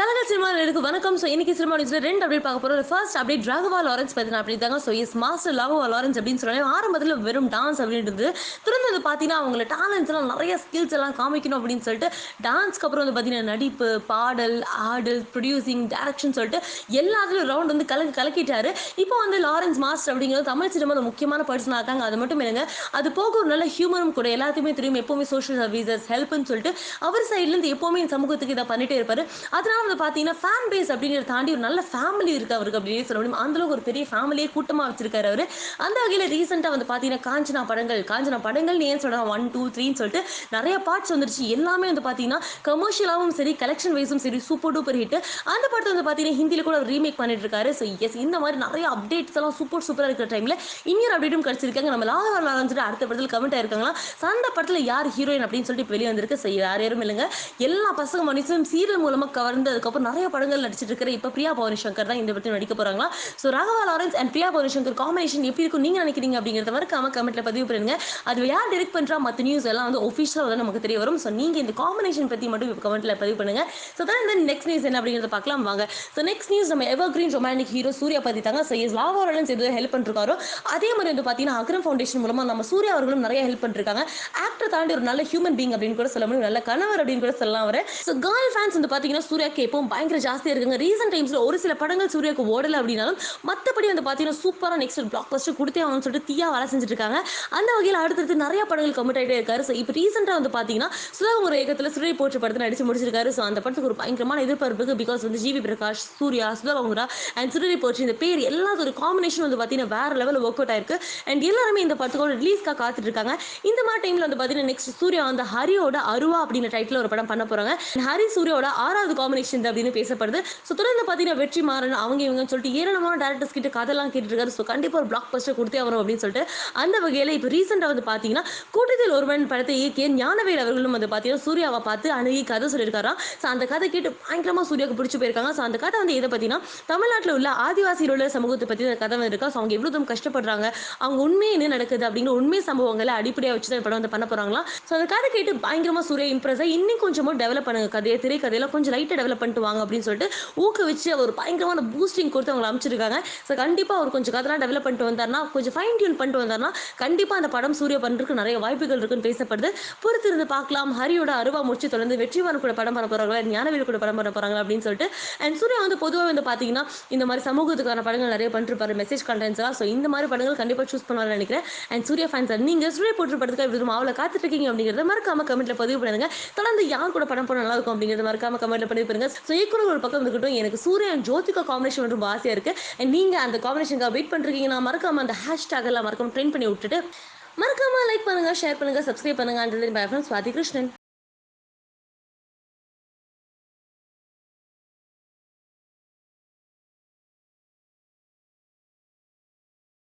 கலகல் cinema இருக்கு வணக்கம். So இன்னைக்கு சினிமா நியூஸ்ல ரெண்டு அப்டேட் பார்க்க போறோம். ஃபர்ஸ்ட் அப்டேட் ராகவா லாரன்ஸ் பத்தின அப்டேட் தாங்க. So yes master Raghava Lawrence அப்படின்னு சொன்னாலே ஆரம்பத்தில் வெறும் டான்ஸ் அப்படின்றது. வந்து பார்த்தீங்கன்னா அவங்கள டேலண்ட்ஸ் எல்லாம் நிறைய ஸ்கில்ஸ் எல்லாம் காமிக்கணும் அப்படின்னு சொல்லிட்டு டான்ஸ்க்கு அப்புறம் வந்து பார்த்தீங்கன்னா நடிப்பு பாடல் ஆடல் ப்ரொடியூசிங் டேரக்ஷன் சொல்லிட்டு எல்லாத்துலையும் ரவுண்ட் வந்து கலக்கு கலக்கிட்டாரு. இப்போ வந்து லாரன்ஸ் மாஸ்டர் அப்படிங்கிறது தமிழ் சினிமாவில் முக்கியமான பர்சனாக இருக்காங்க. அது மட்டும் இல்லைங்க. அது போக ஒரு நல்ல ஹியூமரும் கூட எல்லாத்தையுமே தெரியும். எப்போவுமே சோஷியல் சர்வீசஸ் ஹெல்ப்னு சொல்லிட்டு அவர் சைட்லேருந்து எப்போவுமே இந்த சமூகத்துக்கு இதை பண்ணிட்டே இருப்பார். அதனால வந்து பார்த்தீங்கன்னா ஃபேன் பேஸ் அப்படிங்கிறத தாண்டி ஒரு நல்ல ஃபேமிலி இருக்கு அவருக்கு அப்படின்னு சொல்ல முடியும். அந்தளவுக்கு ஒரு பெரிய ஃபேமிலியே கூட்டமாக வச்சிருக்காரு அவர். அந்த வகையில் ரீசெண்டாக வந்து பார்த்தீங்கன்னா காஞ்சனா படங்கள் காஞ்சனா படங்கள் ஏன் சொல்கிறாங்க ஒன் டூ த்ரீன்னு சொல்லிட்டு நிறைய பார்ட்ஸ் வந்துருச்சு. எல்லாமே வந்து பார்த்தீங்கன்னா கமர்ஷியலாகவும் சரி கலெக்ஷன் வைஸும் சரி சூப்பர் டூப்பர் ஹிட் அந்த படத்தை வந்து பார்த்தீங்கன்னா ஹிந்தியில் கூட ரீமேக் பண்ணிட்டு இருக்காரு ஸோ எஸ் இந்த மாதிரி நிறைய அப்டேட்ஸ் எல்லாம் சூப்பர் சூப்பராக இருக்கிற டைமில் இன்னொரு அப்டேட்டும் கிடச்சிருக்காங்க. நம்ம லாகவா லாரன்ஸ் அடுத்த படத்தில் கமெண்ட் ஆயிருக்காங்களா? அந்த படத்தில் யார் ஹீரோயின் அப்படின்னு சொல்லிட்டு இப்போ வெளியே வந்திருக்கு ஸோ யார் யாரும் இல்லைங்க. எல்லா பசங்க மனுஷனும் சீரியல் மூலமாக கவர்ந்து அதுக்கப்புறம் நிறைய படங்கள் நடிச்சிட்டு இருக்கிற இப்போ பிரியா பவனி சங்கர் தான் இந்த படத்தில் நடிக்க போகிறாங்களா so Raghava Lawrence and Priya Bhavani Shankar combination எப்படி இருக்கும்? நீங்க நினைக்கிறீங்க அப்படிங்கிறத மறக்காம கமெண்ட்ல பதிவு பண்ணுங்க. அது யார் டைரக்ட் பண்றா மற்ற நியூஸ் எல்லாம் வந்து ஒஃபிஷியலாக வந்து நமக்கு தெரிய வரும். ஸோ நீங்கள் இந்த காம்பினேஷன் பற்றி மட்டும் இப்போ பதிவு பண்ணுங்க. ஸோ தான் இந்த நெக்ஸ்ட் நியூஸ் என்ன அப்படிங்கிறத பார்க்கலாம் வாங்க. ஸோ நெக்ஸ்ட் நியூஸ் நம்ம evergreen romantic hero Suriya பற்றி தாங்க ஸோ எஸ் லாவா லாரன்ஸ் எதுவும் ஹெல்ப் பண்ணிருக்காரோ. அதே மாதிரி வந்து பார்த்தீங்கன்னா அக்ரம் ஃபவுண்டேஷன் மூலமாக நம்ம சூர்யா அவர்களும் நிறைய ஹெல்ப் பண்ணிருக்காங்க. ஆக்டர் தாண்டி ஒரு நல்ல ஹியூமன் பீங் அப்படின்னு கூட சொல்ல முடியும். நல்ல கணவர் அப்படின்னு கூட சொல்லலாம் அவர். ஸோ கேர்ள் ஃபேன்ஸ் வந்து பார்த்தீங்கன்னா சூர்யாக்கு எப்பவும் பயங்கர ஜாஸ்தியாக இருக்குங்க. ரீசெண்ட் டைம்ஸில் ஒரு சில படங்கள் சூர்யாக்கு ஓடலை அப்படின்னாலும் மற்றபடி வந்து பார்த்தீங்கன்னா சூப்பராக நெக்ஸ்ட் பிளாக் பஸ்ட்டு கொடுத்தே ஆகணும்னு சொல்லிட்டு தீயா வேலை செஞ்சுட்டு இருக்காங்க. அந்த வகையில் அடுத்தடுத்து நிறைய படங்கள் கமிட் ஆகிட்டே இருக்காரு. ஸோ இப்போ ரீசெண்டாக வந்து பார்த்தீங்கன்னா சுதாகர் இயக்கத்தில் சுரை போற்று படத்தை நடிச்சு முடிச்சிருக்காரு. ஸோ அந்த படத்துக்கு ஒரு பயங்கரமான எதிர்பார்ப்புக்கு பிகாஸ் வந்து ஜிவி பிரகாஷ் சூர்யா சுதாகங்குரா அண்ட் சுரரி போற்று இந்த பேர் எல்லாத்தோட ஒரு காம்பினேஷன் வந்து பார்த்தீங்கன்னா வேற லெவலில் ஒர்க் அவுட் ஆயிருக்கு. அண்ட் எல்லாருமே இந்த படத்துக்கோட ரிலீஸ்க்காக காத்துட்டு இருக்காங்க இந்த மாதிரி டைமில் வந்து பார்த்தீங்கன்னா நெக்ஸ்ட் சூர்யா வந்து ஹரியோட அருவா அப்படின்ற டைட்டில் ஒரு படம் பண்ண போகிறாங்க ஹரி சூர்யாவோட ஆறாவது காம்பினேஷன் அப்படின்னு பேசப்படுது. ஸோ தொடர்ந்து பார்த்தீங்கன்னா வெற்றி மாறன் அவங்க இவங்கன்னு சொல்லிட்டு ஏராளமான டேரக்டர்ஸ் கிட்ட கதைலாம் கேட்டுருக்காரு ஸோ கண்டிப்பாக ஒரு பிளாக் பஸ்டர் கொடுத்தே வரும் அப்படின்னு சொல்லிட்டு அந்த வகையில் இப்போ ரீசெண்டாக வந்து பார்த்தீங்கன்னா கூட்டத்தில் ஒருவன் படத்தை இயக்கிய ஞானவேல் அவர்களும் வந்து பார்த்தீங்கன்னா சூர்யாவை பார்த்து அணுகி கதை சொல்லியிருக்காராம். ஸோ அந்த கதை கேட்டு பயங்கரமாக சூர்யாவுக்கு பிடிச்சி போயிருக்காங்க. ஸோ அந்த கதை வந்து எதை பார்த்தீங்கன்னா தமிழ்நாட்டில் உள்ள ஆதிவாசியில் உள்ள சமூகத்தை பற்றி அந்த கதை வந்து இருக்கா ஸோ அவங்க எவ்வளோ தூரம் கஷ்டப்படுறாங்க. அவங்க உண்மை என்ன நடக்குது அப்படிங்கிற உண்மை சம்பவங்களை அடிப்படையாக வச்சு தான் படம் வந்து பண்ண போகிறாங்களா ஸோ அந்த கதை கேட்டு பயங்கரமாக சூர்யா இம்ப்ரெஸ் ஆகி இன்னும் கொஞ்சமாக டெவலப் பண்ணுங்க. கதையை திரைக்கதையில கொஞ்சம் லைட்டாக டெவலப் பண்ணிட்டு வாங்க அப்படின்னு சொல்லிட்டு ஊக்குவிச்சு அவர் பயங்கரமான பூஸ்டிங் கொடுத்து அவங்களை அமைச்சிருக்காங்க ஸோ கண்டிப்பாக அவர் கொஞ்சம் கதைலாம் டெவலப் பண்ணிட்டு வந்தார்னா கொஞ்சம் ஃபைன் டியூன் பண்ணிட்டு வந்தார்னா கண்டிப்பாக அந்த படம் சூர்யா பண்ணுறதுக்கு நிறைய வாய்ப்புகள் இருக்குன்னு பேசப்படுது. பொறுத்து இருந்து பார்க்கலாம். ஹரியோட அருவா முடிச்சு தொடர்ந்து வெற்றிமாறன் கூட படம் பண்ண போறாங்களா? ஞானவேல் கூட படம் பண்ண போறாங்களா? அப்படின்னு சொல்லிட்டு. அண்ட் சூர்யா வந்து பொதுவாக வந்து பார்த்தீங்கன்னா இந்த மாதிரி சமூகத்துக்கான படங்கள் நிறைய பண்ணிருப்பாரு. மெசேஜ் கண்டென்ட்ஸ்லாம் ஸோ இந்த மாதிரி படங்கள் கண்டிப்பாக சூஸ் பண்ணுவாங்க நினைக்கிறேன். அண்ட் சூர்யா ஃபேன்ஸ் நீங்கள் சூரிய போட்டு படத்துக்கு எப்படி மாவில் காத்துட்டு இருக்கீங்க அப்படிங்கிறத மறக்காம கமெண்ட்ல பதிவு பண்ணுங்க. தொடர்ந்து யார் கூட படம் போட நல்லா இருக்கும் அப்படிங்கிறத மறக்காம கமெண்ட்ல பதிவு பண்ணுங்க. ஸோ இயக்குனர் ஒரு பக்கம் இருக்கட்டும் எனக்கு சூரிய அண்ட் ஜோதிகா காம்பினேஷன் ரொம்ப ஆசையாக இருக்கு. அண்ட் நீங்கள் அந்த காம்பினேஷனுக்காக வெயிட் பண்ணிருக்கீங்கன்னா மறக்காம அந்த ஹேஷ்டாக் எல்லாம் மறக்காம ட்ரெயின் பண்ணி விட்டுட்டு மறக்காம லைக் பண்ணுங்க ஷேர் பண்ணுங்க சப்ஸ்கிரைப் பண்ணுங்க. And bye friends Swathi Krishnan.